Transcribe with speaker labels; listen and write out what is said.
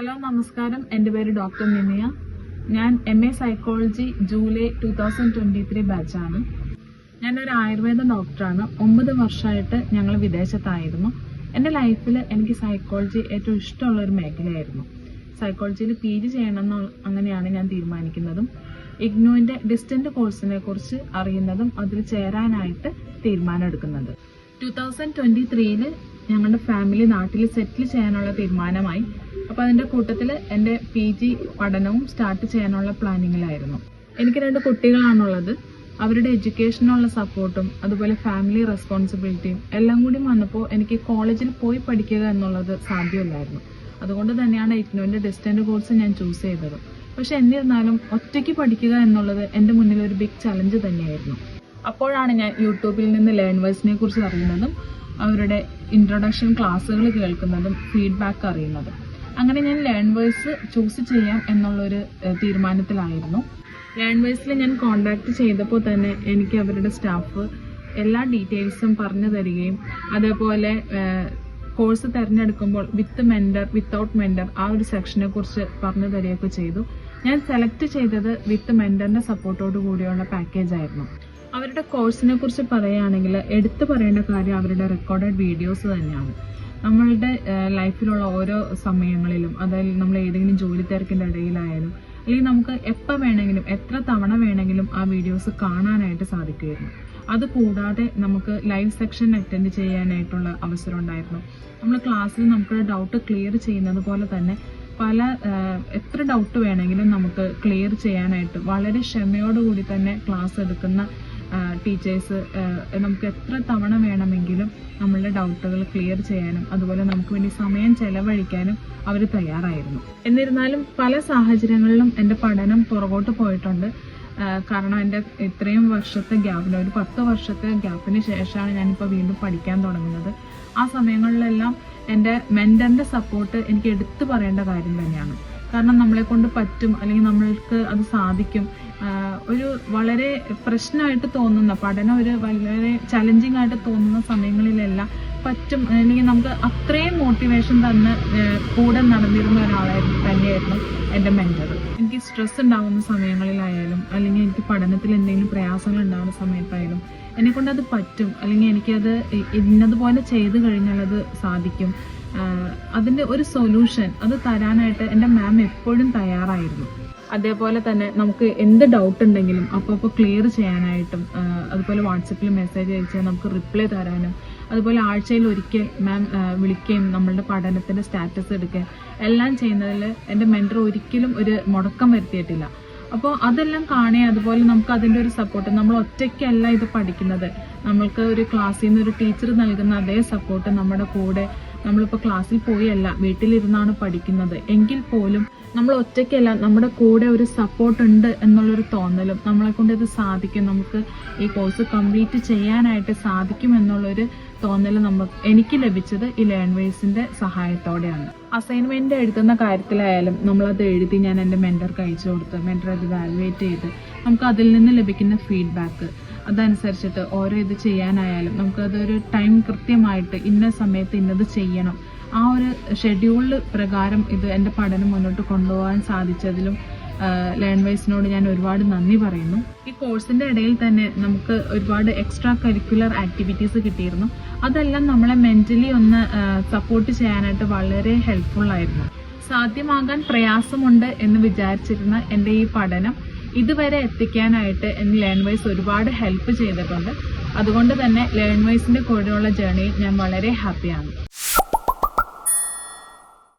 Speaker 1: Hello നമസ്കാരം. എന്റെ പേര് ഡോക്ടർ നിമിയ. ഞാൻ M A psychology July two thousand twenty three ബാച്ചാണ് ഞാനൊരു ആയുർവേദ ഡോക്ടറാണ്. ഒമ്പത് വർഷമായിട്ട് ഞങ്ങൾ വിദേശത്തായിരുന്നു. എന്റെ ലൈഫിൽ എനിക്ക് സൈക്കോളജി ഏറ്റവും ഇഷ്ടമുള്ള ഒരു മേഖലയായിരുന്നു. സൈക്കോളജിയിൽ പി ജി ചെയ്യണമെന്ന് അങ്ങനെയാണ് ഞാൻ തീരുമാനിക്കുന്നതും ഇഗ്നോയിന്റെ ഡിസ്റ്റന്റ് കോഴ്സിനെ കുറിച്ച് അറിയുന്നതും അതിൽ ചേരാനായിട്ട് തീരുമാനമെടുക്കുന്നത്. ടു തൗസൻഡ് ട്വന്റി ത്രീയിൽ ഞങ്ങളുടെ ഫാമിലി നാട്ടിൽ സെറ്റിൽ ചെയ്യാനുള്ള തീരുമാനമായി. അപ്പോൾ അതിന്റെ കൂട്ടത്തിൽ എന്റെ പി ജി പഠനവും സ്റ്റാർട്ട് ചെയ്യാനുള്ള പ്ലാനിങ്ങിലായിരുന്നു എനിക്ക് രണ്ട് കുട്ടികളാണുള്ളത്. അവരുടെ എഡ്യൂക്കേഷനുള്ള സപ്പോർട്ടും അതുപോലെ ഫാമിലി റെസ്പോൺസിബിലിറ്റിയും എല്ലാം കൂടി വന്നപ്പോൾ എനിക്ക് കോളേജിൽ പോയി പഠിക്കുക എന്നുള്ളത് സാധ്യമല്ലായിരുന്നു. അതുകൊണ്ട് തന്നെയാണ് ഇഗ്നോന്റെ ഡിസ്റ്റന്റ് കോഴ്സ് ഞാൻ ചൂസ് ചെയ്തത്. പക്ഷെ എന്നിരുന്നാലും ഒറ്റയ്ക്ക് പഠിക്കുക എന്നുള്ളത് എന്റെ മുന്നിൽ ഒരു ബിഗ് ചലഞ്ച് തന്നെയായിരുന്നു. അപ്പോഴാണ് ഞാൻ യൂട്യൂബിൽ നിന്ന് ലേൺവേഴ്സിനെ കുറിച്ച് അറിയുന്നതും അവരുടെ ഇൻട്രൊഡക്ഷൻ ക്ലാസ്സുകൾ കേൾക്കുന്നതും ഫീഡ്ബാക്ക് അറിയുന്നതും. അങ്ങനെ ഞാൻ ലേൺ ലേൺവേഴ്സ് ചൂസ് ചെയ്യാം എന്നുള്ളൊരു തീരുമാനത്തിലായിരുന്നു തീരുമാനത്തിലായിരുന്നു. ലേൺവേഴ്സിൽ ഞാൻ കോണ്ടാക്ട് ചെയ്തപ്പോൾ തന്നെ എനിക്ക് അവരുടെ സ്റ്റാഫ് എല്ലാ ഡീറ്റെയിൽസും പറഞ്ഞു തരികയും അതേപോലെ കോഴ്സ് തിരഞ്ഞെടുക്കുമ്പോൾ വിത്ത് മെൻഡർ വിത്തൗട്ട് മെൻഡർ ആ ഒരു സെക്ഷനെ കുറിച്ച് പറഞ്ഞു തരികയൊക്കെ ചെയ്തു. ഞാൻ സെലക്ട് ചെയ്തത് വിത്ത് മെൻഡറിന്റെ സപ്പോർട്ടോട് കൂടിയുള്ള പാക്കേജ് ആയിരുന്നു. അവരുടെ കോഴ്സിനെ കുറിച്ച് പറയുകയാണെങ്കിൽ എടുത്തു പറയേണ്ട കാര്യം അവരുടെ റെക്കോർഡഡ് വീഡിയോസ് തന്നെയാണ്. നമ്മളുടെ ലൈഫിലുള്ള ഓരോ സമയങ്ങളിലും അതായത് നമ്മൾ ഏതെങ്കിലും ജോലി തിരക്കിന്റെ ഇടയിലായാലും അല്ലെങ്കിൽ നമുക്ക് എപ്പോൾ വേണമെങ്കിലും എത്ര തവണ വേണമെങ്കിലും ആ വീഡിയോസ് കാണാനായിട്ട് സാധിക്കുമായിരുന്നു. അത് കൂടാതെ നമുക്ക് ലൈവ് സെക്ഷൻ അറ്റൻഡ് ചെയ്യാനായിട്ടുള്ള അവസരം ഉണ്ടായിരുന്നു. നമ്മൾ ക്ലാസ്സിൽ നമുക്ക് ഡൗട്ട് ക്ലിയർ ചെയ്യുന്നത് പോലെ തന്നെ പല എത്ര ഡൗട്ട് വേണമെങ്കിലും നമുക്ക് ക്ലിയർ ചെയ്യാനായിട്ട് വളരെ ക്ഷമയോടുകൂടി തന്നെ ക്ലാസ് എടുക്കുന്ന ടീച്ചേഴ്സ് നമുക്ക് എത്ര തവണ വേണമെങ്കിലും നമ്മളുടെ ഡൗട്ടുകൾ ക്ലിയർ ചെയ്യാനും അതുപോലെ നമുക്ക് വേണ്ടി സമയം ചെലവഴിക്കാനും അവർ തയ്യാറായിരുന്നു. എന്നിരുന്നാലും പല സാഹചര്യങ്ങളിലും എന്റെ പഠനം പുറകോട്ട് പോയിട്ടുണ്ട്. കാരണം എന്റെ ഇത്രയും വർഷത്തെ ഗ്യാപ്പിന് ഒരു പത്ത് വർഷത്തെ ഗ്യാപ്പിന് ശേഷമാണ് ഞാനിപ്പോൾ വീണ്ടും പഠിക്കാൻ തുടങ്ങുന്നത്. ആ സമയങ്ങളിലെല്ലാം എന്റെ മെന്ററിന്റെ സപ്പോർട്ട് എനിക്ക് എടുത്തു പറയേണ്ട കാര്യം തന്നെയാണ്. കാരണം നമ്മളെ കൊണ്ട് പറ്റും അല്ലെങ്കിൽ നമ്മൾക്ക് അത് സാധിക്കും ഒരു വളരെ പ്രശ്നമായിട്ട് തോന്നുന്ന പഠനം ഒരു വളരെ ചലഞ്ചിങ് ആയിട്ട് തോന്നുന്ന സമയങ്ങളിലെല്ലാം പറ്റും. അല്ലെങ്കിൽ നമുക്ക് അത്രയും മോട്ടിവേഷൻ തന്ന് കൂടെ നടന്നിരുന്ന ഒരാളായിരുന്നു തന്നെയായിരുന്നു എന്റെ മെന്റർ എനിക്ക് സ്ട്രെസ് ഉണ്ടാകുന്ന സമയങ്ങളിലായാലും അല്ലെങ്കിൽ എനിക്ക് പഠനത്തിൽ എന്തെങ്കിലും പ്രയാസങ്ങൾ ഉണ്ടാകുന്ന സമയത്തായാലും എന്നെ കൊണ്ട് അത് പറ്റും. അല്ലെങ്കിൽ എനിക്കത് ഇന്നതുപോലെ ചെയ്തു കഴിഞ്ഞാൽ അത് സാധിക്കും. അതിന്റെ ഒരു സൊല്യൂഷൻ അത് തരാനായിട്ട് എന്റെ മാം എപ്പോഴും തയ്യാറായിരുന്നു. അതേപോലെ തന്നെ നമുക്ക് എന്ത് ഡൗട്ട് ഉണ്ടെങ്കിലും അപ്പോൾ അപ്പോൾ ക്ലിയർ ചെയ്യാനായിട്ടും അതുപോലെ വാട്സപ്പിൽ മെസ്സേജ് അയച്ചാൽ നമുക്ക് റിപ്ലൈ തരാനും അതുപോലെ ആഴ്ചയിൽ ഒരിക്കൽ മാം വിളിക്കുകയും നമ്മളുടെ പഠനത്തിന്റെ സ്റ്റാറ്റസ് എടുക്കുകയും എല്ലാം ചെയ്യുന്നതിൽ എന്റെ മെന്റർ ഒരിക്കലും ഒരു മുടക്കം വരുത്തിയിട്ടില്ല. അപ്പോൾ അതെല്ലാം കാണുക അതുപോലെ നമുക്ക് അതിന്റെ ഒരു സപ്പോർട്ട് നമ്മൾ ഒറ്റയ്ക്കല്ല ഇത് പഠിക്കുന്നത്. നമ്മൾക്ക് ഒരു ക്ലാസ്സിൽ നിന്ന് ഒരു ടീച്ചർ നൽകുന്ന അതേ സപ്പോർട്ട് നമ്മുടെ കൂടെ നമ്മളിപ്പോൾ ക്ലാസ്സിൽ പോയല്ല വീട്ടിലിരുന്നാണ് പഠിക്കുന്നത്. എങ്കിൽ പോലും നമ്മൾ ഒറ്റയ്ക്കല്ല നമ്മുടെ കൂടെ ഒരു സപ്പോർട്ട് ഉണ്ട് എന്നുള്ളൊരു തോന്നലും നമ്മളെ കൊണ്ട് ഇത് സാധിക്കും. നമുക്ക് ഈ കോഴ്സ് കംപ്ലീറ്റ് ചെയ്യാനായിട്ട് സാധിക്കും എന്നുള്ളൊരു തോന്നൽ നമുക്ക് എനിക്ക് ലഭിച്ചത് ഈ ലേൺവേഴ്സിന്റെ സഹായത്തോടെയാണ്. അസൈൻമെന്റ് എഴുതുന്ന കാര്യത്തിലായാലും നമ്മളത് എഴുതി ഞാൻ എന്റെ മെന്റർക്ക് അയച്ചു കൊടുത്ത് മെന്റർ അത് വാലുവേറ്റ് ചെയ്ത് നമുക്ക് അതിൽ നിന്ന് ലഭിക്കുന്ന ഫീഡ്ബാക്ക് അതനുസരിച്ചിട്ട് ഓരോ ഇത് ചെയ്യാനായാലും നമുക്കതൊരു ടൈം കൃത്യമായിട്ട് ഇന്ന സമയത്ത് ഇന്നത് ചെയ്യണം ആ ഒരു ഷെഡ്യൂളിൽ പ്രകാരം ഇത് എന്റെ പഠനം മുന്നോട്ട് കൊണ്ടുപോകാൻ സാധിച്ചതിലും ലേൺവേഴ്സിനോട് ഞാൻ ഒരുപാട് നന്ദി പറയുന്നു. ഈ കോഴ്സിന്റെ ഇടയിൽ തന്നെ നമുക്ക് ഒരുപാട് എക്സ്ട്രാ കരിക്കുലർ ആക്ടിവിറ്റീസ് കിട്ടിയിരുന്നു. അതെല്ലാം നമ്മളെ മെന്റലി ഒന്ന് സപ്പോർട്ട് ചെയ്യാനായിട്ട് വളരെ ഹെൽപ്ഫുൾ ആയിരുന്നു. സാധ്യമാകാൻ പ്രയാസമുണ്ട് എന്ന് വിചാരിച്ചിരുന്ന എന്റെ ഈ പഠനം ഇതുവരെ എത്തിക്കാനായിട്ട് എന്നെ ലേൺവേഴ്സ് ഒരുപാട് ഹെൽപ്പ് ചെയ്തിട്ടുണ്ട്. അതുകൊണ്ട് തന്നെ ലേൺവേഴ്സിന്റെ കൂടെയുള്ള ജേർണിയിൽ ഞാൻ വളരെ ഹാപ്പിയാണ്